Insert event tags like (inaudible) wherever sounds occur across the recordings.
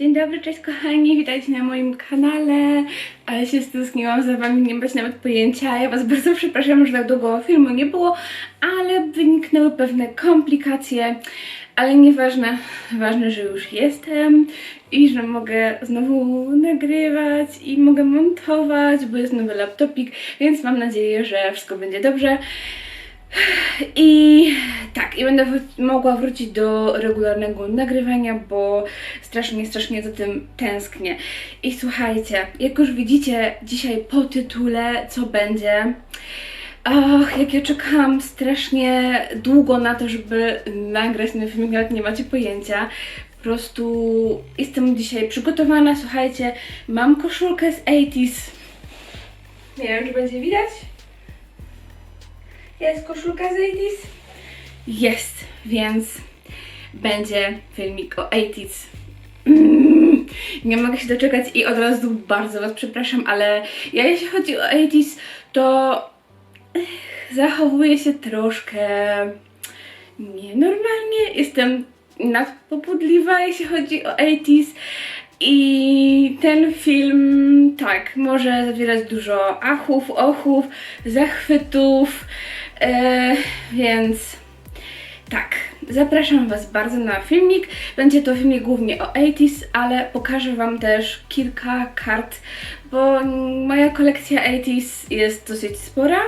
Dzień dobry, cześć kochani, witajcie na moim kanale. Ale się stęskniłam za wami, nie macie nawet pojęcia. Ja was bardzo przepraszam, że tak długo filmu nie było, ale wyniknęły pewne komplikacje. Ale nieważne, ważne, że już jestem i że mogę znowu nagrywać i mogę montować, bo jest nowy laptopik, więc mam nadzieję, że wszystko będzie dobrze. I tak, i będę mogła wrócić do regularnego nagrywania, bo strasznie, strasznie za tym tęsknię. I słuchajcie, jak już widzicie dzisiaj po tytule, co będzie. Och, jak ja czekałam strasznie długo na to, żeby nagrać ten film, jak nie macie pojęcia. Po prostu jestem dzisiaj przygotowana, słuchajcie, mam koszulkę z 80s. Nie wiem, czy będzie widać. Jest koszulka z 80s? Jest, więc będzie filmik o 80s. Mm, nie mogę się doczekać i od razu bardzo Was przepraszam, ale ja jeśli chodzi o 80s, to zachowuję się troszkę nienormalnie. Jestem nadpopudliwa, jeśli chodzi o 80s. I ten film, tak, może zawierać dużo achów, ochów, zachwytów, e, więc tak, zapraszam Was bardzo na filmik. Będzie to filmik głównie o 80s, ale pokażę Wam też kilka kart, bo moja kolekcja 80s jest dosyć spora,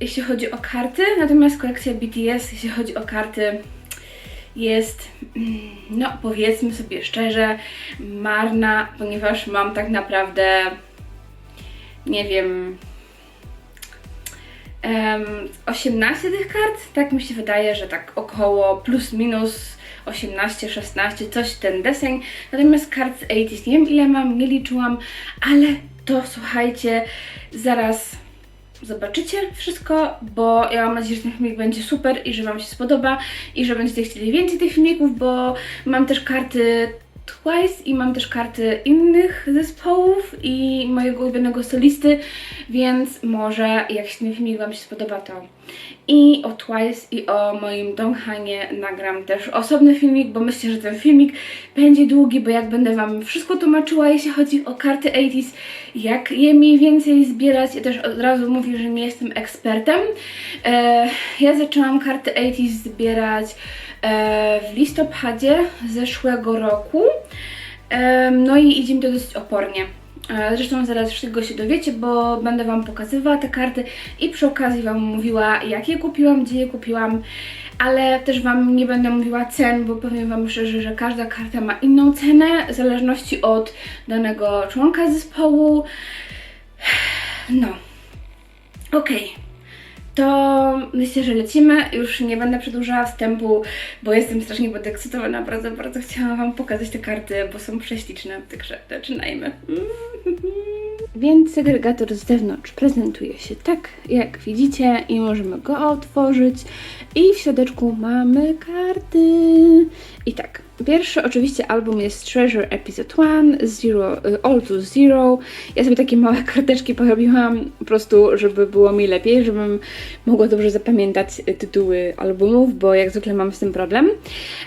jeśli chodzi o karty, natomiast kolekcja BTS, jeśli chodzi o karty, jest, mm, no powiedzmy sobie szczerze, marna, ponieważ mam tak naprawdę, nie wiem, em, 18 tych kart, tak mi się wydaje, że tak około plus minus 18, 16, coś ten deseń. Natomiast kart z 80 nie wiem ile mam, nie liczyłam, ale to słuchajcie, zaraz zobaczycie wszystko, bo ja mam nadzieję, że ten filmik będzie super i że Wam się spodoba i że będziecie chcieli więcej tych filmików, bo mam też karty Twice i mam też karty innych zespołów i mojego ulubionego solisty, więc może jak ten filmik Wam się spodoba, to i o Twice i o moim Donghanie nagram też osobny filmik, bo myślę, że ten filmik będzie długi, bo jak będę Wam wszystko tłumaczyła, jeśli chodzi o karty 80s, jak je mniej więcej zbierać, ja też od razu mówię, że nie jestem ekspertem. E, ja zaczęłam karty 80s zbierać w listopadzie zeszłego roku. E, no i idzie mi to dosyć opornie. E, Zresztą zaraz wszystkiego się dowiecie, bo będę Wam pokazywała te karty i przy okazji Wam mówiła, jak je kupiłam, gdzie je kupiłam, ale też Wam nie będę mówiła cen, bo powiem Wam szczerze, że każda karta ma inną cenę w zależności od danego członka zespołu. No, okej. To myślę, że lecimy. Już nie będę przedłużała wstępu, bo jestem strasznie podekscytowana. Bardzo, bardzo chciałam Wam pokazać te karty, bo są prześliczne. Także zaczynajmy. (laughs) Więc segregator z zewnątrz prezentuje się tak, jak widzicie, i możemy go otworzyć. I w środeczku mamy karty. I tak, pierwszy oczywiście album jest Treasure Episode 1, Zero, y, All to Zero. Ja sobie takie małe karteczki porobiłam po prostu, żeby było mi lepiej, żebym mogła dobrze zapamiętać y, tytuły albumów, bo jak zwykle mam z tym problem.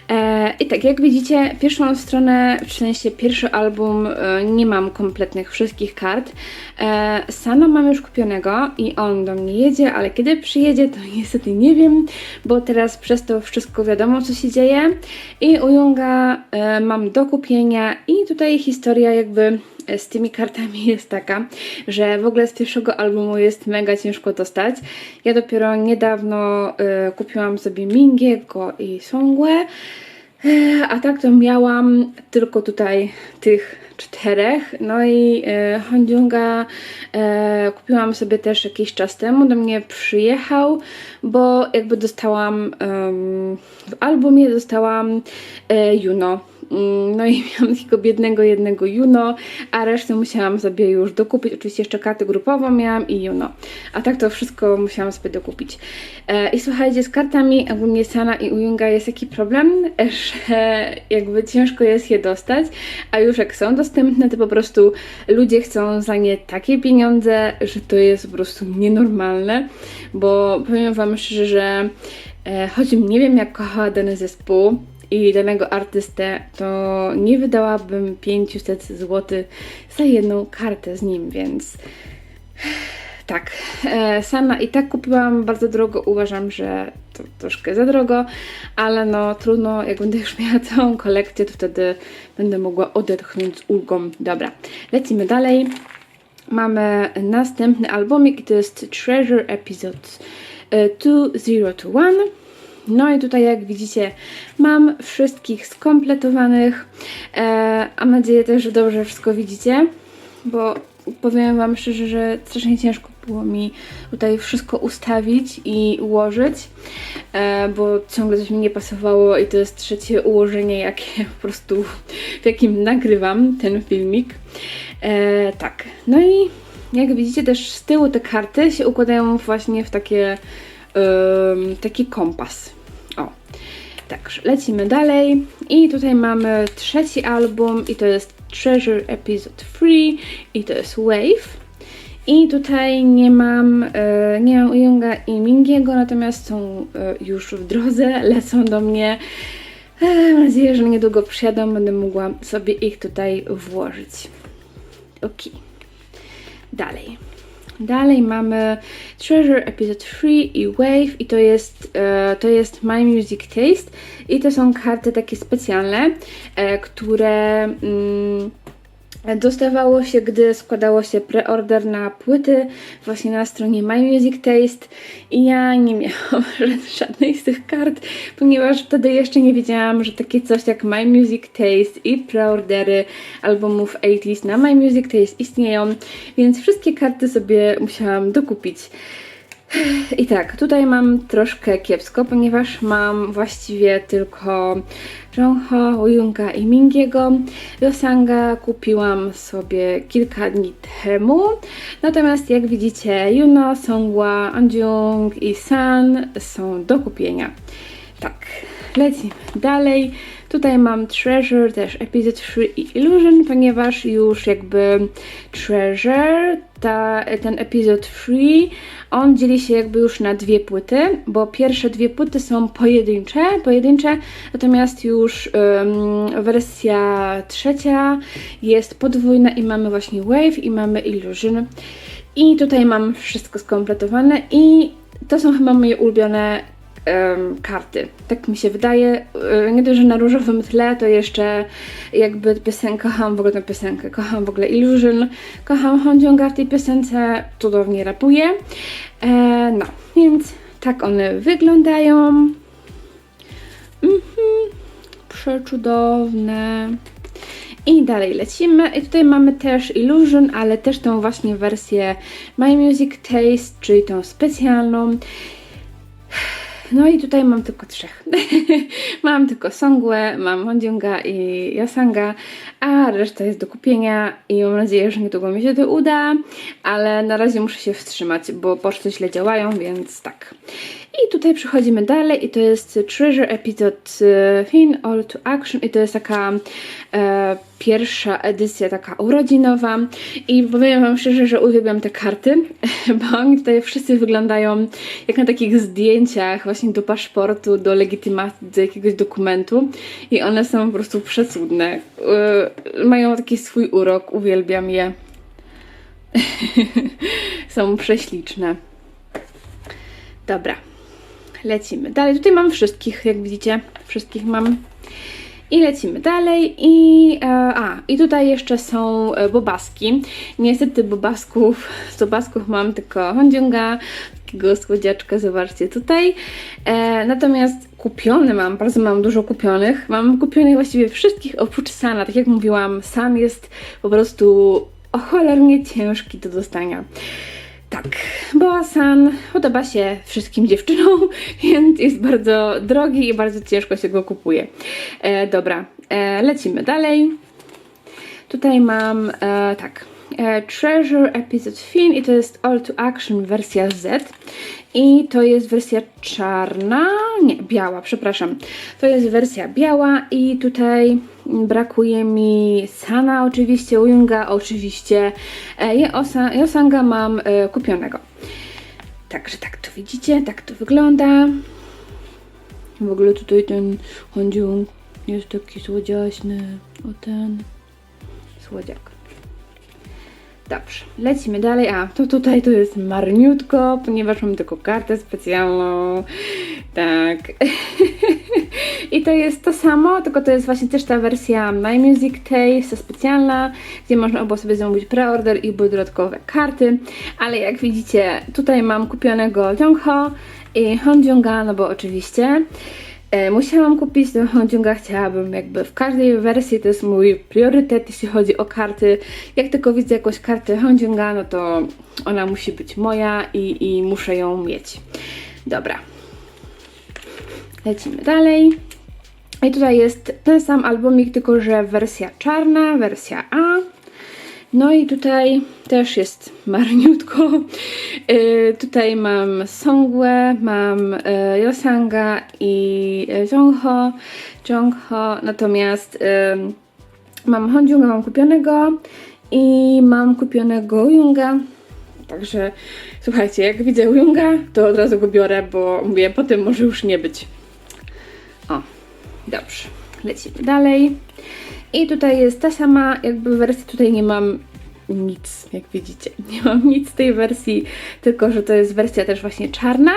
E, I tak, jak widzicie, pierwszą stronę, w sensie pierwszy album, e, nie mam kompletnych wszystkich kart. E, Sana mam już kupionego i on do mnie jedzie, ale kiedy przyjedzie, to (laughs) niestety nie wiem, bo teraz przez to wszystko wiadomo, co się dzieje. I u Junga e, mam do kupienia i tutaj historia jakby e, z tymi kartami (laughs) jest taka, że w ogóle z pierwszego albumu jest mega ciężko dostać. Ja dopiero niedawno e, kupiłam sobie Mingiego i Songłe, e, a tak to miałam tylko tutaj tych czterech. No i e, Honjunga e, kupiłam sobie też jakiś czas temu, do mnie przyjechał, bo jakby dostałam em, w albumie dostałam e, Juno. Mm, No i (laughs) miałam takiego biednego jednego Juno, a resztę musiałam sobie już dokupić. Oczywiście jeszcze kartę grupową miałam i Juno. A tak to wszystko musiałam sobie dokupić. E, I słuchajcie, z kartami ogólnie Sana i Ujunga jest taki problem, (laughs) że jakby ciężko jest je dostać, a już jak są dostępne, to po prostu ludzie chcą za nie takie pieniądze, że to jest po prostu nienormalne, bo powiem Wam szczerze, że choć nie wiem jak kochała dany zespół, i danego artystę, to nie wydałabym 500 zł za jedną kartę z nim, więc (sighs) tak, e, sama i tak kupiłam bardzo drogo, uważam, że to troszkę za drogo, ale no trudno, jak będę już miała (laughs) całą kolekcję, to wtedy będę mogła odetchnąć z ulgą. Dobra, lecimy dalej. Mamy następny albumik i to jest Treasure Episode e, 2021. No i tutaj jak widzicie mam wszystkich skompletowanych. E, mam nadzieję też, że dobrze wszystko widzicie, bo powiem Wam szczerze, że strasznie ciężko było mi tutaj wszystko ustawić i ułożyć, e, bo ciągle coś mi nie pasowało i to jest trzecie ułożenie, jakie po prostu, w jakim nagrywam ten filmik. E, tak, no i jak widzicie też z tyłu te karty się układają właśnie w takie, taki kompas. O, Także lecimy dalej i tutaj mamy trzeci album i to jest Treasure Episode 3 i to jest Wave. I tutaj nie mam, e, nie mam Younga i Mingiego, natomiast są e, już w drodze, (laughs) lecą do mnie. E, mam nadzieję, że niedługo przyjadą, będę mogła sobie ich tutaj włożyć. Ok. Dalej. Dalej mamy Treasure Episode 3 i Wave i to jest, e, to jest My Music Taste i to są karty takie specjalne, e, które mm, dostawało się, gdy składało się preorder na płyty właśnie na stronie My Music Taste i ja nie miałam (laughs) żadnej z tych kart, ponieważ wtedy jeszcze nie wiedziałam, że takie coś jak My Music Taste i preordery albumów 80s na My Music Taste istnieją, więc wszystkie karty sobie musiałam dokupić. I tak, tutaj mam troszkę kiepsko, ponieważ mam właściwie tylko Jongho, Yoonga i Mingiego. Yosanga kupiłam sobie kilka dni temu. Natomiast jak widzicie, Yuno, Songhwa, Anjung i San są do kupienia. Tak, lecimy dalej. Tutaj mam Treasure, też Episode 3 i Illusion, ponieważ już jakby Treasure, ta, ten Episode 3, on dzieli się jakby już na dwie płyty, bo pierwsze dwie płyty są pojedyncze, pojedyncze natomiast już wersja trzecia jest podwójna i mamy właśnie Wave i mamy Illusion. I tutaj mam wszystko skompletowane i to są chyba moje ulubione karty. Tak mi się wydaje. E, Nie dość, że na różowym tle, to jeszcze jakby piosenkę, kocham w ogóle tę piosenkę, kocham w ogóle Illusion, kocham Honjonga w tej piosence, cudownie rapuje. E, no, więc tak one wyglądają. Mhm, przecudowne. I dalej lecimy. I tutaj mamy też Illusion, ale też tą właśnie wersję My Music Taste, czyli tą specjalną. No i tutaj mam tylko trzech. (laughs) mam tylko Songłę, mam Honjunga i Yasanga, a reszta jest do kupienia i mam nadzieję, że niedługo mi się to uda, ale na razie muszę się wstrzymać, bo poczty źle działają, więc tak. I tutaj przechodzimy dalej i to jest Treasure Episode e, Fin All to Action i to jest taka e, pierwsza edycja taka urodzinowa i powiem Wam szczerze, że uwielbiam te karty, (laughs) bo oni tutaj wszyscy wyglądają jak na takich zdjęciach właśnie do paszportu, do legitymacji, do jakiegoś dokumentu i one są po prostu przecudne. E, mają taki swój urok, uwielbiam je. (laughs) są prześliczne. Dobra, lecimy dalej. Tutaj mam wszystkich, jak widzicie, wszystkich mam. I lecimy dalej. I, e, a, i tutaj jeszcze są e, bobaski. Niestety bobasków, (laughs) z bobasków mam tylko Hondziunga, takiego słodziaczka, zobaczcie tutaj. E, natomiast kupione mam, bardzo mam dużo kupionych. Mam kupionych właściwie wszystkich oprócz Sana. Tak jak mówiłam, San jest po prostu cholernie ciężki do dostania. Tak, bo San podoba się wszystkim dziewczynom, (laughs) więc jest bardzo drogi i bardzo ciężko się go kupuje. E, dobra, e, lecimy dalej. Tutaj mam, e, tak, e, Treasure Episode Fin i to jest All to Action wersja Z. I to jest wersja czarna, nie, biała, przepraszam. To jest wersja biała i tutaj brakuje mi Sana oczywiście, Uyunga oczywiście, e, Yosanga mam e, kupionego. Także tak to widzicie, tak to wygląda. W ogóle tutaj ten Honjung Jest taki słodziaśny. O ten. Słodziak. Dobrze, lecimy dalej. A, to tutaj to jest marniutko, ponieważ mam taką kartę specjalną. Tak. (laughs) I to jest to samo, tylko to jest właśnie też ta wersja My Music Taste specjalna, gdzie można było sobie zamówić preorder i były dodatkowe karty. Ale jak widzicie, tutaj mam kupionego Jongho i Honjunga, no bo oczywiście. E, musiałam kupić do Honjunga, chciałabym jakby w każdej wersji, to jest mój priorytet, jeśli chodzi o karty. Jak tylko widzę jakąś kartę Honjunga, no to ona musi być moja i, i muszę ją mieć. Dobra. Lecimy dalej. I tutaj jest ten sam albumik, tylko że wersja czarna, wersja A. No i tutaj też jest marniutko. Y, tutaj mam Songwe, mam y, Yosanga i y, Jongho. Jongho, natomiast mam Honjunga, mam kupionego i mam kupionego Junga. Także słuchajcie, jak widzę Junga, to od razu go biorę, bo mówię, potem może już nie być. O, dobrze. Lecimy dalej. I tutaj jest ta sama jakby wersja, tutaj nie mam nic, jak widzicie. (laughs) Nie mam nic z tej wersji, tylko że to jest wersja też właśnie czarna,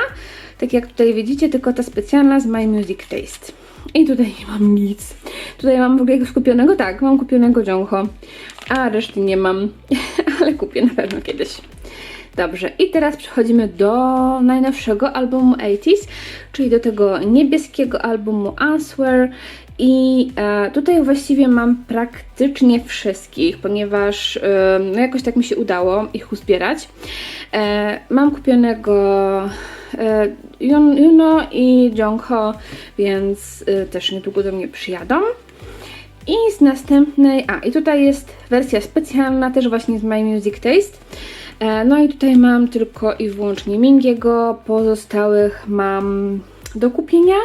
tak jak tutaj widzicie, tylko ta specjalna z My Music Taste. I tutaj nie mam nic. Tutaj mam w ogóle jakiegoś kupionego, tak, mam kupionego Jongho, a reszty nie mam, (laughs) ale kupię na pewno kiedyś. Dobrze, i teraz przechodzimy do najnowszego albumu 80s, czyli do tego niebieskiego albumu Answer. I e, tutaj właściwie mam praktycznie wszystkich, ponieważ e, no jakoś tak mi się udało ich uzbierać. E, mam kupionego e, Yun, Yuno i Jongho, więc e, też niedługo do mnie przyjadą. I z następnej, a i tutaj jest wersja specjalna, też właśnie z My Music Taste. E, No i tutaj mam tylko i wyłącznie Mingiego, pozostałych mam do kupienia.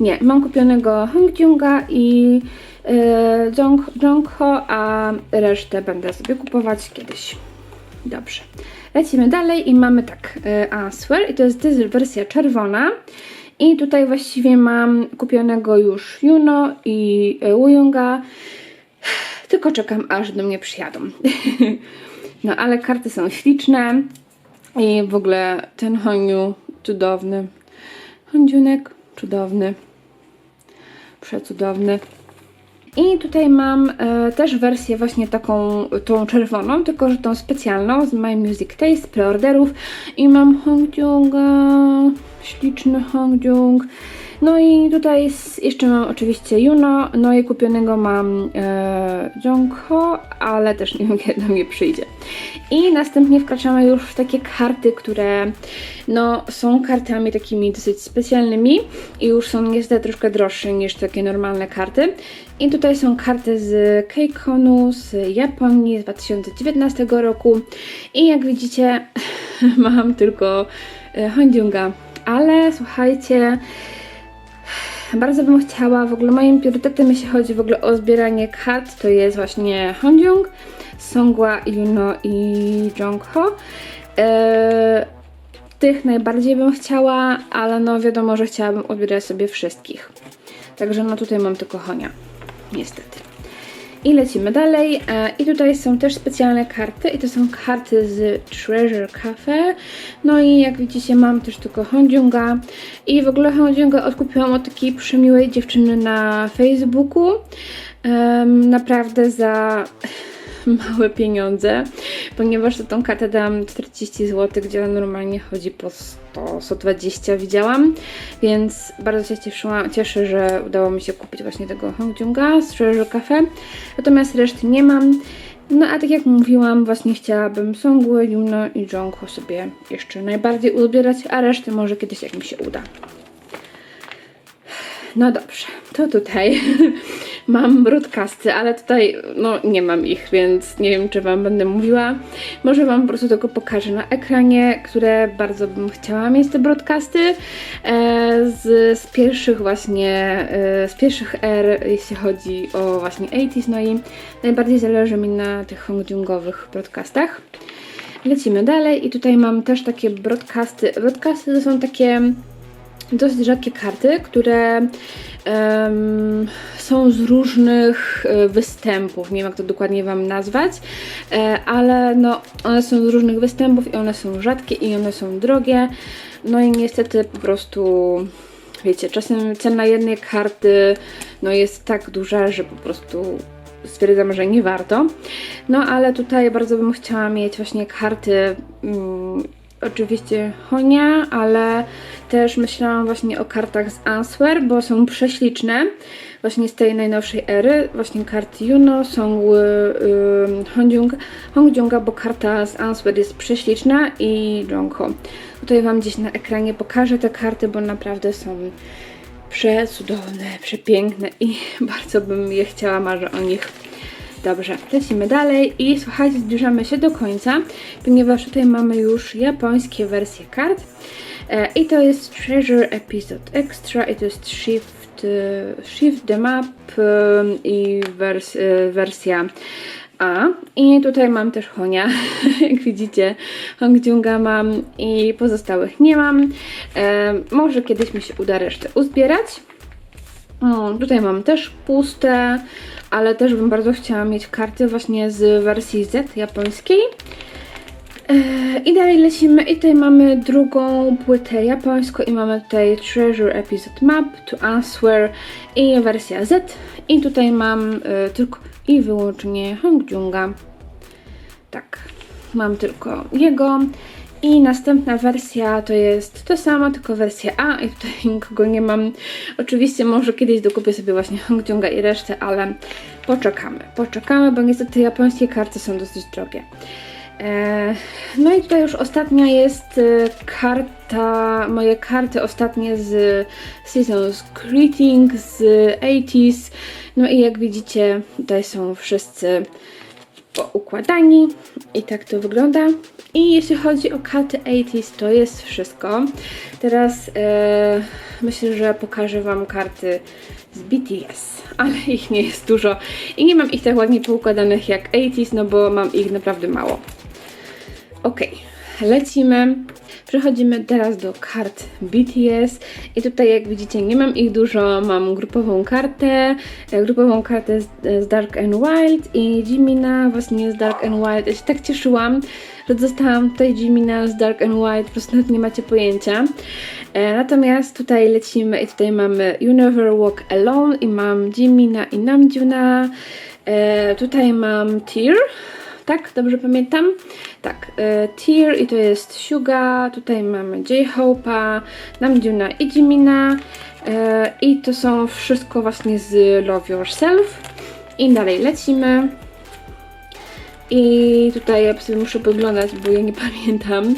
Nie, mam kupionego Hongjiunga i e, Jong, Jongho, a resztę będę sobie kupować kiedyś. Dobrze. Lecimy dalej i mamy tak, e, Answer i to jest, jest wersja czerwona. I tutaj właściwie mam kupionego już Juno i e, Wuyunga. Tylko czekam, aż do mnie przyjadą. (laughs) no ale karty są śliczne. I w ogóle ten Honiu cudowny. Hondziunek cudowny. Przecudowny. I tutaj mam e, też wersję właśnie taką, tą czerwoną, tylko że tą specjalną z My Music Taste, preorderów. I mam Hongjiunga, śliczny Hongjiung. No i tutaj jeszcze mam oczywiście Juno, no i kupionego mam e, Jongho, ale też nie wiem (laughs) kiedy do mnie przyjdzie. I następnie wkraczamy już w takie karty, które no, są kartami takimi dosyć specjalnymi i już są niestety troszkę droższe niż takie normalne karty. I tutaj są karty z Keikonu z Japonii z 2019 roku i jak widzicie (laughs) mam tylko e, Honjunga, ale słuchajcie, bardzo bym chciała, w ogóle moim priorytetem, jeśli chodzi w ogóle o zbieranie kart, to jest właśnie Honjung, Songwa, Yuno i Jongho. Eee, tych najbardziej bym chciała, ale no wiadomo, że chciałabym odbierać sobie wszystkich. Także no tutaj mam tylko Honia, niestety. I lecimy dalej. E, I tutaj są też specjalne karty. I to są karty z Treasure Cafe. No i jak widzicie, mam też tylko Honjunga. I w ogóle Honjunga odkupiłam od takiej przemiłej dziewczyny na Facebooku. Em, naprawdę za (laughs) małe pieniądze, ponieważ za tą kartę dałam 40 zł, gdzie normalnie chodzi po 100, 120 widziałam, więc bardzo się cieszyłam, cieszę, że udało mi się kupić właśnie tego Hongjunga z Treasure Cafe, natomiast reszty nie mam. No a tak jak mówiłam, właśnie chciałabym Songwoo, Yuno i Jongho sobie jeszcze najbardziej uzbierać, a reszty może kiedyś jak mi się uda. No dobrze, to tutaj (laughs) mam broadcasty, ale tutaj no nie mam ich, więc nie wiem czy Wam będę mówiła. Może Wam po prostu tylko pokażę na ekranie, które bardzo bym chciała mieć te broadcasty e, z, z pierwszych właśnie, e, z pierwszych er, jeśli chodzi o właśnie 80s, no i najbardziej zależy mi na tych Hongjungowych broadcastach. Lecimy dalej i tutaj mam też takie broadcasty. Broadcasty to są takie dosyć rzadkie karty, które em, są z różnych e, występów, nie wiem jak to dokładnie Wam nazwać, e, ale no one są z różnych występów i one są rzadkie i one są drogie, no i niestety po prostu wiecie, czasem cena jednej karty no jest tak duża, że po prostu stwierdzam, że nie warto. No ale tutaj bardzo bym chciała mieć właśnie karty mm, oczywiście Honia, ale też myślałam właśnie o kartach z Answer, bo są prześliczne właśnie z tej najnowszej ery, właśnie karty Juno, są y, y, Hongjung, Hongjunga, bo karta z Answer jest prześliczna i Jongho. Tutaj Wam gdzieś na ekranie pokażę te karty, bo naprawdę są przecudowne, przepiękne i (laughs) bardzo bym je chciała, marzę o nich. Dobrze, lecimy dalej i słuchajcie, zbliżamy się do końca, ponieważ tutaj mamy już japońskie wersje kart e, i to jest Treasure Episode Extra i to jest Shift, shift the Map i wers, e, wersja a i tutaj mam też Honia, (laughs) jak widzicie, Hongdziunga mam i pozostałych nie mam. E, może kiedyś mi się uda resztę uzbierać. O, tutaj mam też puste, ale też bym bardzo chciała mieć karty właśnie z wersji Z japońskiej. E, I dalej lecimy i tutaj mamy drugą płytę japońską i mamy tutaj Treasure Episode Map to Answer i wersja Z i tutaj mam e, tylko i wyłącznie Hongdziunga. Tak, mam tylko jego. I następna wersja to jest to samo, tylko wersja A i tutaj (laughs) nikogo nie mam. Oczywiście może kiedyś dokupię sobie właśnie Hongdziunga i resztę, ale poczekamy, poczekamy, bo niestety japońskie karty są dosyć drogie. E, No i tutaj już ostatnia jest e, karta, moje karty ostatnie z Seasons Greeting z 80s. No i jak widzicie, tutaj są wszyscy poukładani i tak to wygląda. I jeśli chodzi o karty 80s, to jest wszystko. Teraz e, myślę, że pokażę Wam karty z BTS, (laughs) ale ich nie jest dużo i nie mam ich tak ładnie poukładanych jak 80s, no bo mam ich naprawdę mało. Ok, lecimy. Przechodzimy teraz do kart BTS i tutaj jak widzicie nie mam ich dużo, mam grupową kartę, e, grupową kartę z, z Dark and Wild i Jimina właśnie z Dark and Wild. Ja się tak cieszyłam, że dostałam tutaj Jimina z Dark and Wild, po prostu nawet nie macie pojęcia. E, natomiast tutaj lecimy i tutaj mamy You Never Walk Alone i mam Jimina i Namjoona. E, tutaj mam Tear, tak? Dobrze pamiętam? Tak, e, Tear i to jest Suga, tutaj mamy J-Hope'a, Namjoona i Jimina. E, i to są wszystko właśnie z Love Yourself. I dalej lecimy. I tutaj ja sobie muszę podglądać, bo ja nie (laughs) pamiętam.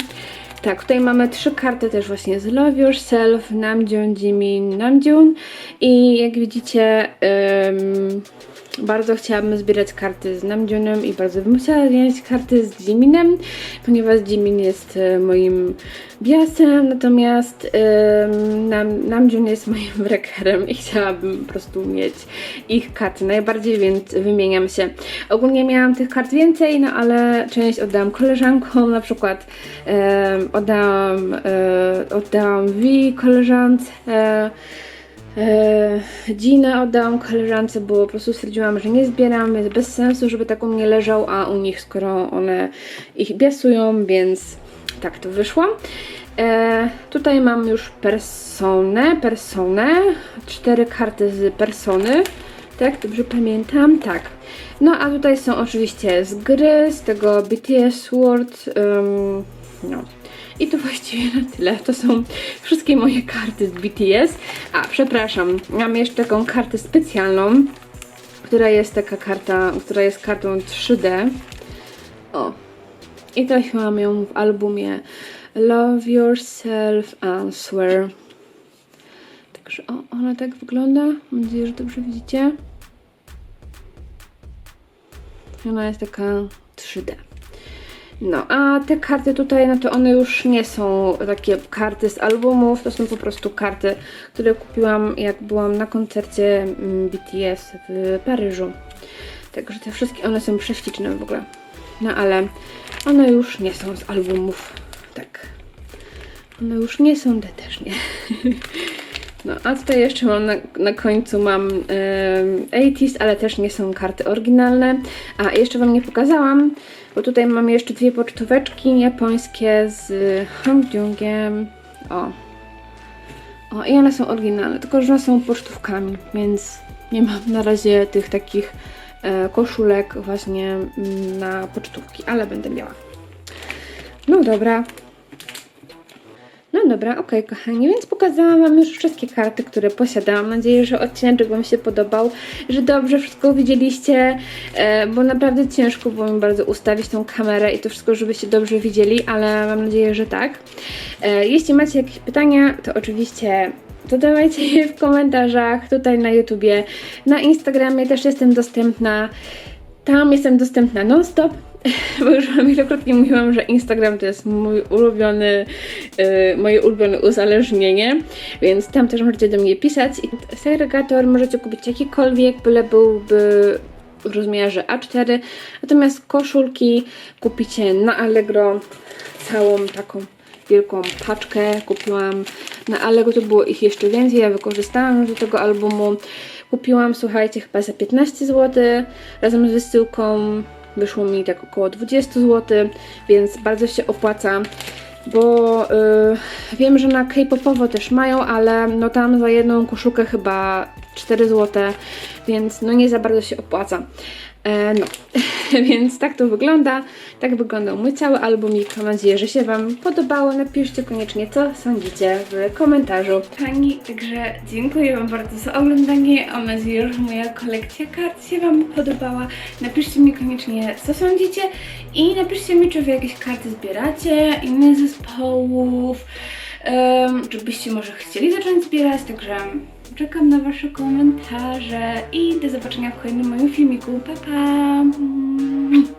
Tak, tutaj mamy trzy karty też właśnie z Love Yourself, Namjoon, Jimin, Namjoon i jak widzicie bardzo chciałabym zbierać karty z Namjoonem i bardzo bym chciała wziąć karty z Jiminem, ponieważ Jimin jest e, moim biasem, natomiast ym, Nam, Namjoon jest (laughs) moim wrekerem i chciałabym po prostu mieć ich karty najbardziej, więc wymieniam się. Ogólnie miałam tych kart więcej, no ale część oddałam koleżankom, na przykład oddałam, e, oddałam V koleżance, e, e, Ginę oddałam koleżance, bo po prostu stwierdziłam, że nie zbieram, jest bez sensu, żeby tak u mnie leżał, a u nich skoro one ich biasują, więc tak to wyszło. E, tutaj mam już personę, personę, cztery karty z persony, tak, dobrze pamiętam, tak. No a tutaj są oczywiście z gry, z tego BTS World, ym, no. I to właściwie na tyle. To są wszystkie moje karty z BTS. A, przepraszam, mam jeszcze taką kartę specjalną, która jest taka karta, która jest kartą 3D. O. I trafiłam ją w albumie Love Yourself Answer. Także o, ona tak wygląda. Mam nadzieję, że dobrze widzicie. Ona jest taka 3D. No, a te karty tutaj, no to one już nie są takie karty z albumów, to są po prostu karty, które kupiłam jak byłam na koncercie mm, BTS w Paryżu. Także te wszystkie, one są prześliczne w ogóle. No ale one już nie są z albumów. Tak. One już nie są, te też nie. (laughs) No, a tutaj jeszcze mam na, na końcu mam um, 80s, ale też nie są karty oryginalne. A jeszcze Wam nie pokazałam, bo tutaj mam jeszcze dwie pocztóweczki japońskie z Hongdungiem. O. O, i one są oryginalne, tylko że one są pocztówkami, więc nie mam na razie tych takich e, koszulek właśnie mm, na pocztówki, ale będę miała. No dobra, no dobra, okej kochani, więc pokazałam Wam już wszystkie karty, które posiadam. Mam nadzieję, że odcinek Wam się podobał, że dobrze wszystko widzieliście, e, bo naprawdę ciężko było mi bardzo ustawić tą kamerę i to wszystko, żebyście dobrze widzieli, ale mam nadzieję, że tak. E, jeśli macie jakieś pytania, to oczywiście zadawajcie je w komentarzach, tutaj na YouTubie, na Instagramie też jestem dostępna. Tam jestem dostępna non-stop, (laughs) bo już Wam wielokrotnie mówiłam, że Instagram to jest mój ulubiony, yy, moje ulubione uzależnienie, więc tam też możecie do mnie pisać. I segregator możecie kupić jakikolwiek, byle byłby w rozmiarze A4, natomiast koszulki kupicie na Allegro całą taką wielką paczkę kupiłam na Allegro, to było ich jeszcze więcej, ja wykorzystałam do tego albumu. Kupiłam, słuchajcie, chyba za 15 zł, razem z wysyłką wyszło mi tak około 20 zł, więc bardzo się opłaca, bo y, wiem, że na K-popowo też mają, ale no tam za jedną koszulkę chyba 4 zł, więc no nie za bardzo się opłaca. E, no, (laughs) więc tak to wygląda. Tak wyglądał mój cały albumik. Mam nadzieję, że się Wam podobało. Napiszcie koniecznie, co sądzicie w komentarzu. Pani, także dziękuję Wam bardzo za oglądanie. Mam nadzieję, że moja kolekcja kart się Wam podobała. Napiszcie mi koniecznie, co sądzicie i napiszcie mi, czy Wy jakieś karty zbieracie, innych zespołów, um, czy byście może chcieli zacząć zbierać, także czekam na Wasze komentarze i do zobaczenia w kolejnym moim filmiku. Pa, pa!